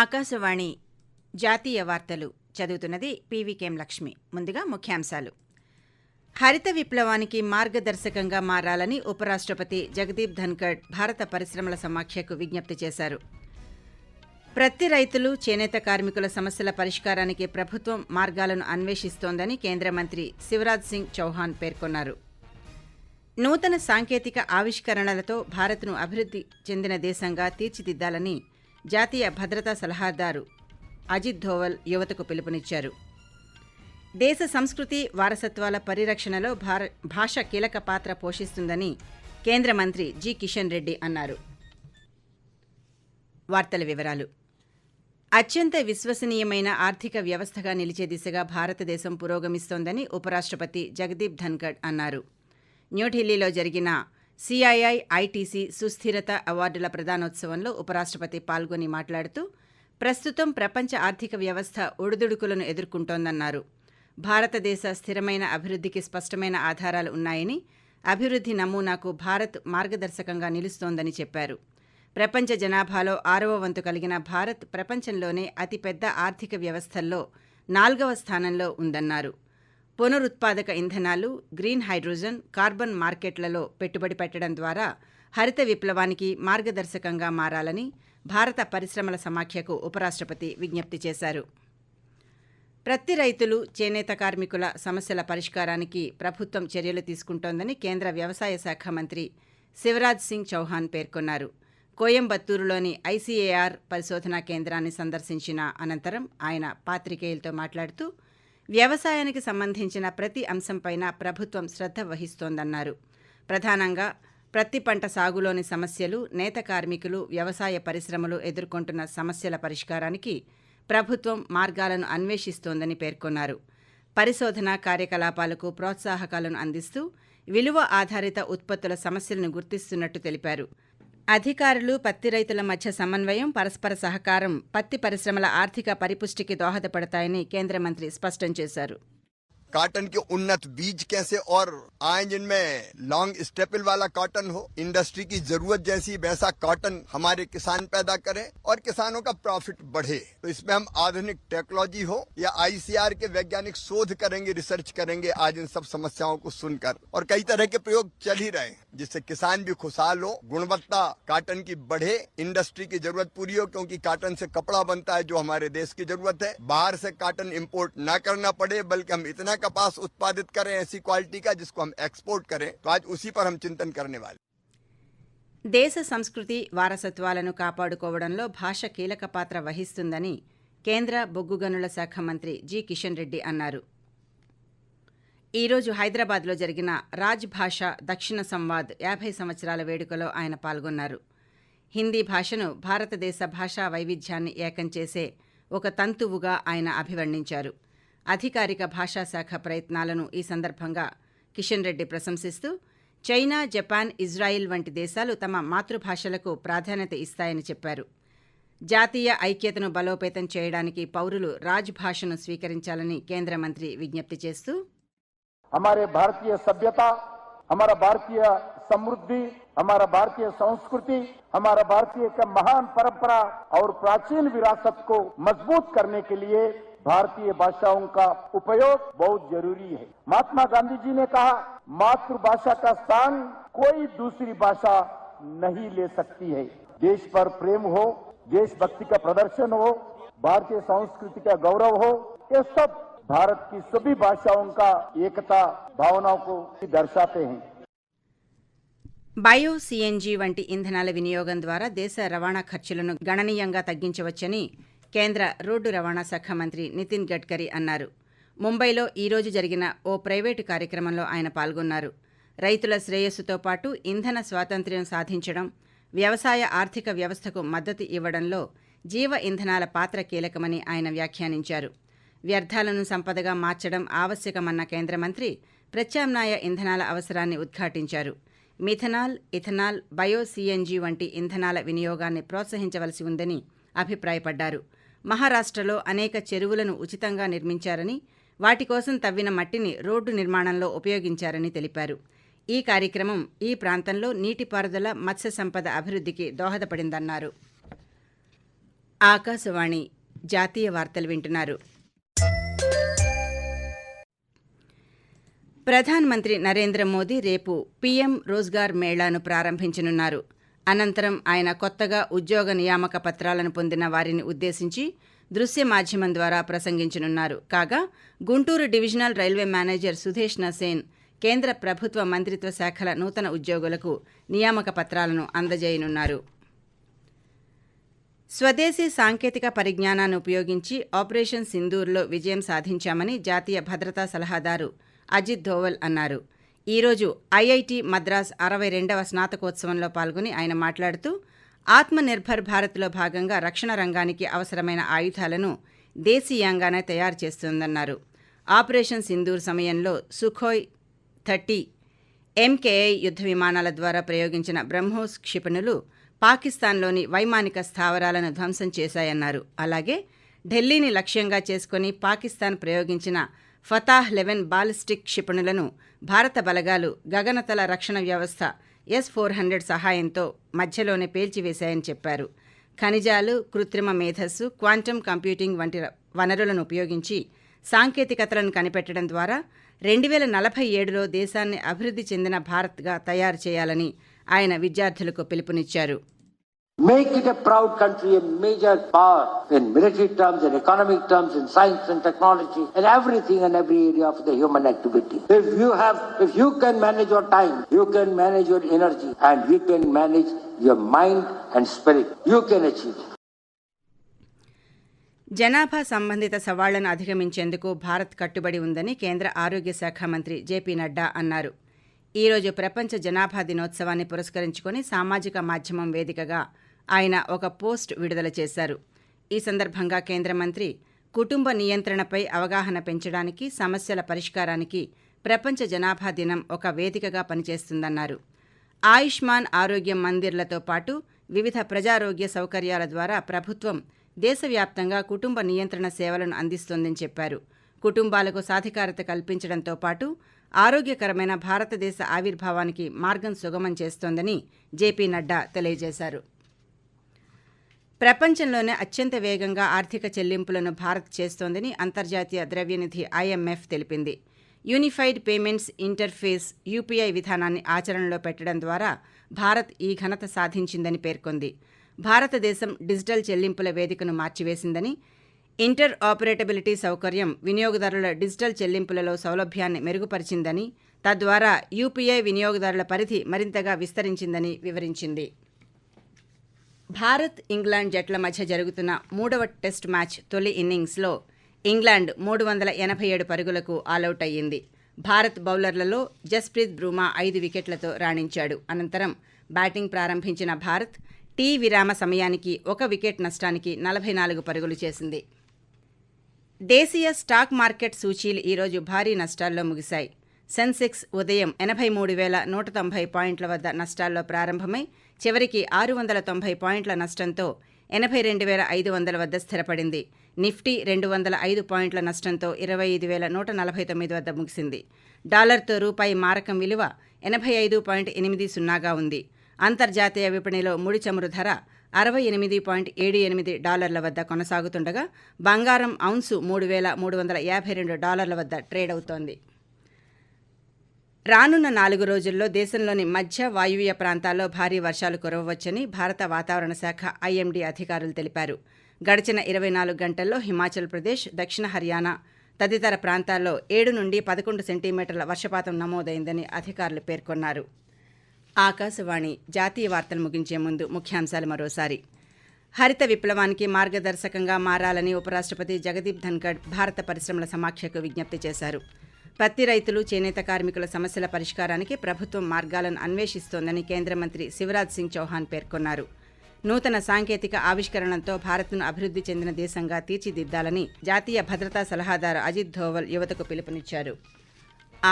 ఆకాశవాణి జాతీయ వార్తలు చదువుతున్నది పీవీకేం లక్ష్మి. ముందుగా ముఖ్యాంశాలు. హరిత విప్లవానికి మార్గదర్శకంగా మారాలని ఉపరాష్ట్రపతి జగదీప్ ధన్కడ్ భారత పరిశ్రమల సమాఖ్యకు విజ్ఞప్తి చేశారు. ప్రతి రైతులు చేనేత కార్మికుల సమస్యల పరిష్కారానికి ప్రభుత్వం మార్గాలను అన్వేషిస్తోందని కేంద్ర మంత్రి శివరాజ్ సింగ్ చౌహాన్ పేర్కొన్నారు. నూతన సాంకేతిక ఆవిష్కరణలతో భారత్ను అభివృద్ధి చెందిన దేశంగా తీర్చిదిద్దాలని జాతీయ భద్రతా సలహాదారు అజిత్ ధోవల్ యువతకు పిలుపునిచ్చారు. దేశ సంస్కృతి వారసత్వాల పరిరక్షణలో భార భాష కీలక పాత్ర పోషిస్తుందని కేంద్ర మంత్రి జి. కిషన్ రెడ్డి అన్నారు. వార్తల వివరాలు. అత్యంత విశ్వసనీయమైన ఆర్థిక వ్యవస్థగా నిలిచే దిశగా భారతదేశం పురోగమిస్తోందని ఉపరాష్ట్రపతి జగదీప్ ధన్కడ్ అన్నారు. న్యూఢిల్లీలో జరిగిన సిఐఐ ఐటీసీ సుస్థిరత అవార్డుల ప్రదానోత్సవంలో ఉపరాష్ట్రపతి పాల్గొని మాట్లాడుతూ ప్రస్తుతం ప్రపంచ ఆర్థిక వ్యవస్థ ఒడిదుడుకులను ఎదుర్కొంటోందన్నారు. భారతదేశ స్థిరమైన అభివృద్ధికి స్పష్టమైన ఆధారాలు ఉన్నాయని అభివృద్ధి నమూనాకు భారత్ మార్గదర్శకంగా నిలుస్తోందని చెప్పారు. ప్రపంచ జనాభాలో ఆరవ వంతు కలిగిన భారత్ ప్రపంచంలోనే అతిపెద్ద ఆర్థిక వ్యవస్థల్లో నాల్గవ స్థానంలో ఉందన్నారు. పునరుత్పాదక ఇంధనాలు గ్రీన్ హైడ్రోజన్ కార్బన్ మార్కెట్లలో పెట్టుబడి పెట్టడం ద్వారా హరిత విప్లవానికి మార్గదర్శకంగా మారాలని భారత పరిశ్రమల సమాఖ్యకు ఉపరాష్ట్రపతి విజ్ఞప్తి చేశారు. ప్రతి రైతులు చేనేత కార్మికుల సమస్యల పరిష్కారానికి ప్రభుత్వం చర్యలు తీసుకుంటోందని కేంద్ర వ్యవసాయ శాఖ మంత్రి శివరాజ్ సింగ్ చౌహాన్ పేర్కొన్నారు. కోయంబత్తూరులోని ఐసీఏఆర్ పరిశోధనా కేంద్రాన్ని సందర్శించిన అనంతరం ఆయన పాత్రికేయులతో మాట్లాడుతూ వ్యవసాయానికి సంబంధించిన ప్రతి అంశంపైన ప్రభుత్వం శ్రద్ధ వహిస్తోందన్నారు. ప్రధానంగా ప్రతి పంట సాగులోని సమస్యలు నేత కార్మికులు వ్యవసాయ పరిశ్రమలు ఎదుర్కొంటున్న సమస్యల పరిష్కారానికి ప్రభుత్వం మార్గాలను అన్వేషిస్తోందని పేర్కొన్నారు. పరిశోధన కార్యకలాపాలకు ప్రోత్సాహకాలను అందిస్తూ విలువ ఆధారిత ఉత్పత్తుల సమస్యలను గుర్తిస్తున్నట్టు తెలిపారు. అధికారులు పత్తి రైతుల మధ్య సమన్వయం పరస్పర సహకారం పత్తి పరిశ్రమల ఆర్థిక పరిపుష్టికి దోహదపడతాయని కేంద్ర మంత్రి స్పష్టం చేశారు. कॉटन के उन्नत बीज कैसे और आए जिनमें लॉन्ग स्टेपल वाला कॉटन हो? इंडस्ट्री की ज़रूरत जैसी वैसा कॉटन हमारे किसान पैदा करें और किसानों का प्रॉफिट बढ़े। तो इसमें हम आधुनिक टेक्नोलॉजी हो या आईसीआर के वैज्ञानिक शोध करेंगे रिसर्च करेंगे, आज इन सब समस्याओं को सुनकर। और कई तरह के प्रयोग चल ही रहे जिससे किसान भी खुशहाल हो, गुणवत्ता कॉटन की बढ़े इंडस्ट्री की ज़रूरत पूरी हो, क्योंकि कॉटन से कपड़ा बनता है, जो हमारे देश की ज़रूरत है। बाहर से कॉटन इम्पोर्ट ना करना पड़े, बल्कि हम इतना कपास उत्पादित करें ऐसी क्वालिटी का जिसको हम एक्सपोर्ट करें तो आज उसी पर हम चिंतन करने वाले దేశ సంస్కృతి వారసత్వాలను కాపాడుకోవడంలో భాష కీలక పాత్ర వహిస్తుందని కేంద్ర బొగ్గు గనుల శాఖ మంత్రి జి కిషన్ రెడ్డి అన్నారు ఈరోజు హైదరాబాద్లో జరిగిన రాజ్ భాష దక్షిణ సంవాద్ యాభై సంవత్సరాల వేడుకలో ఆయన పాల్గొన్నారు హిందీ భాషను భారతదేశ భాషా వైవిధ్యాన్ని ఏకం చేసే ఒక తంతువుగా ఆయన అభివర్ణించారు అధికారిక భాషాశాఖ ప్రయత్నాలను ఈ సందర్భంగా కిషన్ రెడ్డి ప్రశంసిస్తూ చైనా జపాన్ ఇజ్రాయిల్ వంటి దేశాలు తమ మాతృభాషలకు ప్రాధాన్యత ఇస్తాయని చెప్పారు జాతీయ ఐక్యతను బలోపేతం చేయడానికి పౌరులు రాజ్ భాషను స్వీకరించాలని కేంద్ర మంత్రి విజ్ఞప్తి చేస్తూ हमारे भारतीय सभ्यता हमारा भारतीय समृद्धि हमारा भारतीय संस्कृति हमारा भारतीय का महान परंपरा और प्राचीन विरासत को मजबूत करने के लिए भारतीय भाषाओं का उपयोग बहुत जरूरी है महात्मा गांधी जी ने कहा मातृभाषा का स्थान कोई दूसरी भाषा नहीं ले सकती है देश पर प्रेम हो देशभक्ति का प्रदर्शन हो भारतीय संस्कृति का गौरव हो ये सब भारत की सभी भाषाओं का एकता भावनाओं को दर्शाते हैं బయో సీఎన్జీ వంటి ఇంధనాల వినియోగం ద్వారా దేశ రవాణా ఖర్చులను గణనీయంగా తగ్గించవచ్చని కేంద్ర రోడ్డు రవాణా శాఖ మంత్రి నితిన్ గడ్కరీ అన్నారు. ముంబైలో ఈరోజు జరిగిన ఓ ప్రైవేటు కార్యక్రమంలో ఆయన పాల్గొన్నారు. రైతుల శ్రేయస్సుతో పాటు ఇంధన స్వాతంత్ర్యం సాధించడం వ్యవసాయ ఆర్థిక వ్యవస్థకు మద్దతు ఇవ్వడంలో జీవ ఇంధనాల పాత్ర కీలకమని ఆయన వ్యాఖ్యానించారు. వ్యర్థాలను సంపదగా మార్చడం ఆవశ్యకమన్న కేంద్ర మంత్రి ప్రత్యామ్నాయ ఇంధనాల అవసరాన్ని ఉద్ఘాటించారు. మిథనాల్ ఇథనాల్ బయో సిఎన్జి వంటి ఇంధనాల వినియోగాన్ని ప్రోత్సహించవలసి ఉందని అభిప్రాయపడ్డారు. మహారాష్ట్రలో అనేక చెరువులను ఉచితంగా నిర్మించారని వాటి కోసం తవ్విన మట్టిని రోడ్డు నిర్మాణంలో ఉపయోగించారని తెలిపారు. ఈ కార్యక్రమం ఈ ప్రాంతంలో నీటిపారుదల మత్స్య సంపద అభివృద్ధికి దోహదపడిందన్నారు. ఆకాశవాణి జాతీయ వార్తలు వింటున్నారు. ప్రధానమంత్రి నరేంద్ర మోదీ రేపు పీఎం రోజ్గార్ మేళాను ప్రారంభించనున్నారు. అనంతరం ఆయన కొత్తగా ఉద్యోగ నియామక పత్రాలను పొందిన వారిని ఉద్దేశించి దృశ్య మాధ్యమం ద్వారా ప్రసంగించనున్నారు. కాగా Guntur divisional railway manager Sudhesh నసేన్ కేంద్ర ప్రభుత్వ మంత్రిత్వ శాఖల నూతన ఉద్యోగులకు నియామక పత్రాలను అందజేయనున్నారు. స్వదేశీ సాంకేతిక పరిజ్ఞానాన్ని ఉపయోగించి ఆపరేషన్ సింధూర్లో విజయం సాధించామని జాతీయ భద్రతా సలహాదారు అజిత్ ధోవల్ అన్నారు. ఈరోజు ఐఐటి మద్రాస్ అరవై రెండవ స్నాతకోత్సవంలో పాల్గొని ఆయన మాట్లాడుతూ ఆత్మనిర్భర్ భారత్లో భాగంగా రక్షణ రంగానికి అవసరమైన ఆయుధాలను దేశీయంగానే తయారు చేస్తుందన్నారు. ఆపరేషన్ సింధూర్ సమయంలో సుఖోయ్ థర్టీ ఎంకేఐ యుద్ధ విమానాల ద్వారా ప్రయోగించిన బ్రహ్మోస్ క్షిపణులు పాకిస్తాన్లోని వైమానిక స్థావరాలను ధ్వంసం చేశాయన్నారు. అలాగే ఢిల్లీని లక్ష్యంగా చేసుకుని పాకిస్తాన్ ప్రయోగించిన ఫతాహ్ లెవెన్ బాలిస్టిక్ క్షిపణులను భారత బలగాలు గగనతల రక్షణ వ్యవస్థ ఎస్ ఫోర్ హండ్రెడ్ సహాయంతో మధ్యలోనే పేల్చివేశాయని చెప్పారు. ఖనిజాలు కృత్రిమ మేధస్సు క్వాంటమ్ కంప్యూటింగ్ వంటి వనరులను ఉపయోగించి సాంకేతికతలను కనిపెట్టడం ద్వారా రెండు వేల నలభై ఏడులో దేశాన్ని అభివృద్ధి చెందిన భారత్గా తయారు చేయాలని ఆయన విద్యార్థులకు పిలుపునిచ్చారు. Make it a proud country, a major power in military terms, in economic terms, in science and technology, in everything and every area of the human activity. If you have, if you can manage your time, you can manage your energy, and you can manage your mind and spirit, you can achieve it. జనాభా సంబంధిత సవాళ్ళను అధిగమించేందుకు భారత్ కట్టుబడి ఉందని కేంద్ర ఆరోగ్య శాఖ మంత్రి JP Nadda అన్నారు ఈరోజు ప్రపంచ జనాభా దినోత్సవాన్ని పురస్కరించుకొని సామాజిక మాధ్యమం వేదికగా ఆయన ఒక పోస్ట్ విడుదల చేశారు. ఈ సందర్భంగా కేంద్ర మంత్రి కుటుంబ నియంత్రణపై అవగాహన పెంచడానికి సమస్యల పరిష్కారానికి ప్రపంచ జనాభా దినం ఒక వేదికగా పనిచేస్తుందన్నారు. ఆయుష్మాన్ ఆరోగ్యం మందిర్లతో పాటు వివిధ ప్రజారోగ్య సౌకర్యాల ద్వారా ప్రభుత్వం దేశవ్యాప్తంగా కుటుంబ నియంత్రణ సేవలను అందిస్తోందని చెప్పారు. కుటుంబాలకు సాధికారత కల్పించడంతో పాటు ఆరోగ్యకరమైన భారతదేశ ఆవిర్భావానికి మార్గం సుగమం చేస్తోందని జేపీ నడ్డా తెలియజేశారు. ప్రపంచంలోనే అత్యంత వేగంగా ఆర్థిక చెల్లింపులను భారత్ చేస్తోందని అంతర్జాతీయ ద్రవ్యనిధి ఐఎంఎఫ్ తెలిపింది. యూనిఫైడ్ పేమెంట్స్ ఇంటర్ఫేస్ యూపీఐ విధానాన్ని ఆచరణలో పెట్టడం ద్వారా భారత్ ఈ ఘనత సాధించిందని పేర్కొంది. భారతదేశం డిజిటల్ చెల్లింపుల వేదికను మార్చివేసిందని ఇంటర్ ఆపరేటబిలిటీ సౌకర్యం వినియోగదారుల డిజిటల్ చెల్లింపులలో సౌలభ్యాన్ని మెరుగుపరిచిందని తద్వారా యూపీఐ వినియోగదారుల పరిధి మరింతగా విస్తరించిందని వివరించింది. భారత్ ఇంగ్లాండ్ జట్ల మధ్య జరుగుతున్న మూడవ టెస్ట్ మ్యాచ్ తొలి ఇన్నింగ్స్లో ఇంగ్లాండ్ మూడు వందల ఎనభై ఏడు పరుగులకు ఆలౌట్ అయ్యింది భారత్ బౌలర్లలో జస్ప్రీత్ బ్రూమా ఐదు వికెట్లతో రాణించాడు. అనంతరం బ్యాటింగ్ ప్రారంభించిన భారత్ టీ విరామ సమయానికి ఒక వికెట్ నష్టానికి నలభై నాలుగు పరుగులు చేసింది. దేశీయ స్టాక్ మార్కెట్ సూచీలు ఈరోజు భారీ నష్టాల్లో ముగిశాయి. సెన్సెక్స్ ఉదయం ఎనభై మూడు వేల నూట తొంభై పాయింట్ల వద్ద నష్టాల్లో ప్రారంభమై చివరికి ఆరు వందల తొంభై పాయింట్ల నష్టంతో ఎనభై రెండు వేల ఐదు వందల వద్ద స్థిరపడింది. నిఫ్టీ రెండు వందల ఐదు పాయింట్ల నష్టంతో ఇరవై ఐదు వేల నూట నలభై తొమ్మిది వద్ద ముగిసింది. డాలర్తో రూపాయి మారకం విలువ ఎనభై ఐదు పాయింట్ ఎనిమిది సున్నాగా ఉంది. అంతర్జాతీయ విపణిలో ముడి చమురు ధర అరవై ఎనిమిది పాయింట్ ఏడు ఎనిమిది డాలర్ల వద్ద కొనసాగుతుండగా బంగారం ఔన్సు మూడు వేల మూడు వందల యాభై రెండు డాలర్ల వద్ద ట్రేడ్ అవుతోంది. రానున్న నాలుగు రోజుల్లో దేశంలోని మధ్య వాయువ్య ప్రాంతాల్లో భారీ వర్షాలు కురవవచ్చని భారత వాతావరణ శాఖ ఐఎండీ అధికారులు తెలిపారు. గడిచిన ఇరవై నాలుగు గంటల్లో హిమాచల్ ప్రదేశ్ దక్షిణ హర్యానా తదితర ప్రాంతాల్లో ఏడు నుండి పదకొండు సెంటీమీటర్ల వర్షపాతం నమోదైందని అధికారులు పేర్కొన్నారు. ఆకాశవాణి జాతీయ వార్తలు ముగించే ముందు ముఖ్యాంశాలు మరోసారి. హరిత విప్లవానికి మార్గదర్శకంగా మారాలని ఉపరాష్ట్రపతి జగదీప్ ధన్కడ్ భారత పరిశ్రమల సమాఖ్యకు విజ్ఞప్తి చేశారు. పత్తి రైతులు చేనేత కార్మికుల సమస్యల పరిష్కారానికి ప్రభుత్వం మార్గాలను అన్వేషిస్తోందని కేంద్ర మంత్రి శివరాజ్ సింగ్ చౌహాన్ పేర్కొన్నారు. నూతన సాంకేతిక ఆవిష్కరణలతో భారత్ను అభివృద్ధి చెందిన దేశంగా తీర్చిదిద్దాలని జాతీయ భద్రతా సలహాదారు అజిత్ ధోవల్ యువతకు పిలుపునిచ్చారు.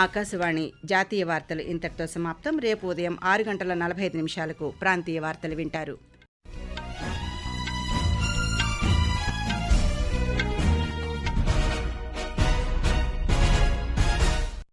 ఆకాశవాణి జాతీయ వార్తలు ఇంతటితో సమాప్తం. రేపు ఉదయం ఆరు గంటల నలభై ఐదు నిమిషాలకు ప్రాంతీయ వార్తలు వింటారు.